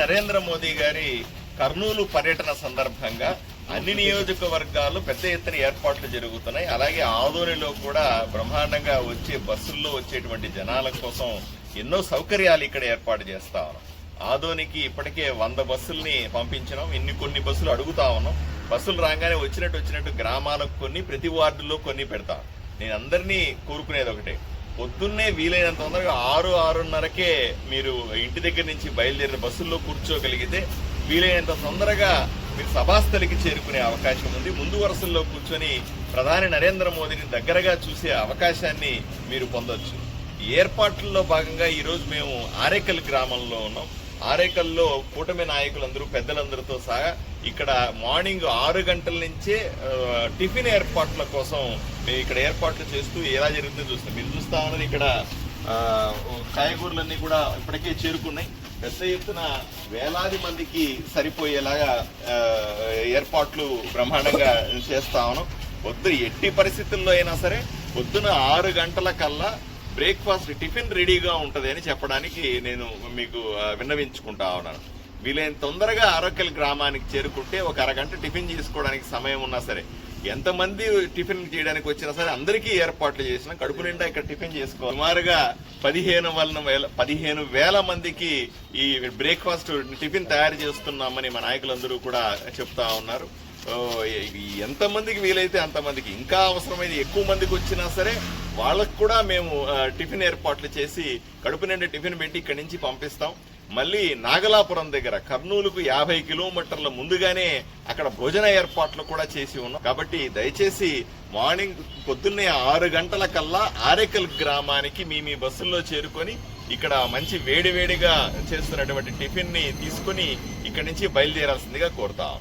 నరేంద్ర మోదీ గారి కర్నూలు పర్యటన సందర్భంగా అన్ని నియోజకవర్గాలు పెద్ద ఎత్తున ఏర్పాట్లు జరుగుతున్నాయి. అలాగే ఆదోనిలో కూడా బ్రహ్మాండంగా వచ్చే బస్సుల్లో వచ్చేటువంటి జనాల కోసం ఎన్నో సౌకర్యాలు ఇక్కడ ఏర్పాటు చేస్తా ఉన్నాం. ఆదోనికి ఇప్పటికే వంద బస్సుల్ని పంపించినాం. ఇన్ని కొన్ని బస్సులు అడుగుతా ఉన్నాం. బస్సులు రాగానే వచ్చినట్టు వచ్చినట్టు గ్రామాలకు కొన్ని ప్రతి వార్డులో కొన్ని పెడతా నేను అందరినీ కోరుకునేది ఒకటే. పొద్దున్నే వీలైనంత తొందరగా ఆరు ఆరున్నరకే మీరు ఇంటి దగ్గర నుంచి బయలుదేరిన బస్సుల్లో కూర్చోగలిగితే వీలైనంత తొందరగా మీరు సభాస్థలికి చేరుకునే అవకాశం ఉంది. ముందు వరుసల్లో కూర్చొని ప్రధాని నరేంద్ర మోదీని దగ్గరగా చూసే అవకాశాన్ని మీరు పొందొచ్చు. ఏర్పాట్లలో భాగంగా ఈరోజు మేము ఆరేకల్ గ్రామంలో ఉన్నాం. ఆరేకల్లో కూటమి నాయకులందరూ పెద్దలందరితో సహా ఇక్కడ మార్నింగ్ ఆరు గంటల నుంచే టిఫిన్ ఏర్పాట్ల కోసం మేము ఇక్కడ ఏర్పాట్లు చేస్తూ ఎలా జరుగుతుందో చూస్తాం మీరు చూస్తా ఉన్నది ఇక్కడ కాయగూరలన్నీ కూడా ఇప్పటికే చేరుకున్నాయి. పెద్ద ఎత్తున వేలాది మందికి సరిపోయేలాగా ఏర్పాట్లు బ్రహ్మాండంగా చేస్తా ఉన్నాం. పొద్దున ఎట్టి పరిస్థితుల్లో అయినా సరే పొద్దున ఆరు గంటల కల్లా బ్రేక్ఫాస్ట్ టిఫిన్ రెడీగా ఉంటుంది అని చెప్పడానికి నేను మీకు విన్నవించుకుంటా ఉన్నాను. వీలైన తొందరగా ఆరోగ్యల గ్రామానికి చేరుకుంటే ఒక అరగంట టిఫిన్ చేసుకోవడానికి సమయం ఉన్నా సరే ఎంతమంది టిఫిన్ చేయడానికి వచ్చినా సరే అందరికీ ఏర్పాట్లు చేసిన కడుపు నిండా ఇక్కడ టిఫిన్ చేసుకో సుమారుగా పదిహేను వలన వేల పదిహేను వేల మందికి ఈ బ్రేక్ఫాస్ట్ టిఫిన్ తయారు చేస్తున్నామని మా నాయకులందరూ కూడా చెప్తా ఉన్నారు. ఎంతమందికి వీలైతే అంతమందికి. ఇంకా అవసరమైంది ఎక్కువ మందికి వచ్చినా సరే వాళ్ళకు కూడా మేము టిఫిన్ ఏర్పాట్లు చేసి కడుపు నిండా టిఫిన్ పెట్టి ఇక్కడి నుంచి పంపిస్తాం. మళ్ళీ నాగలాపురం దగ్గర కర్నూలుకు యాభై కిలోమీటర్ల ముందుగానే అక్కడ భోజన ఏర్పాట్లు కూడా చేసి ఉన్నాం. కాబట్టి దయచేసి మార్నింగ్ పొద్దున్నే ఆరు గంటల కల్లా ఆరేకల్ గ్రామానికి మీ మీ బస్సుల్లో చేరుకొని ఇక్కడ మంచి వేడివేడిగా చేస్తున్నటువంటి టిఫిన్ని తీసుకొని ఇక్కడి నుంచి బయలుదేరాల్సిందిగా కోరుతాం.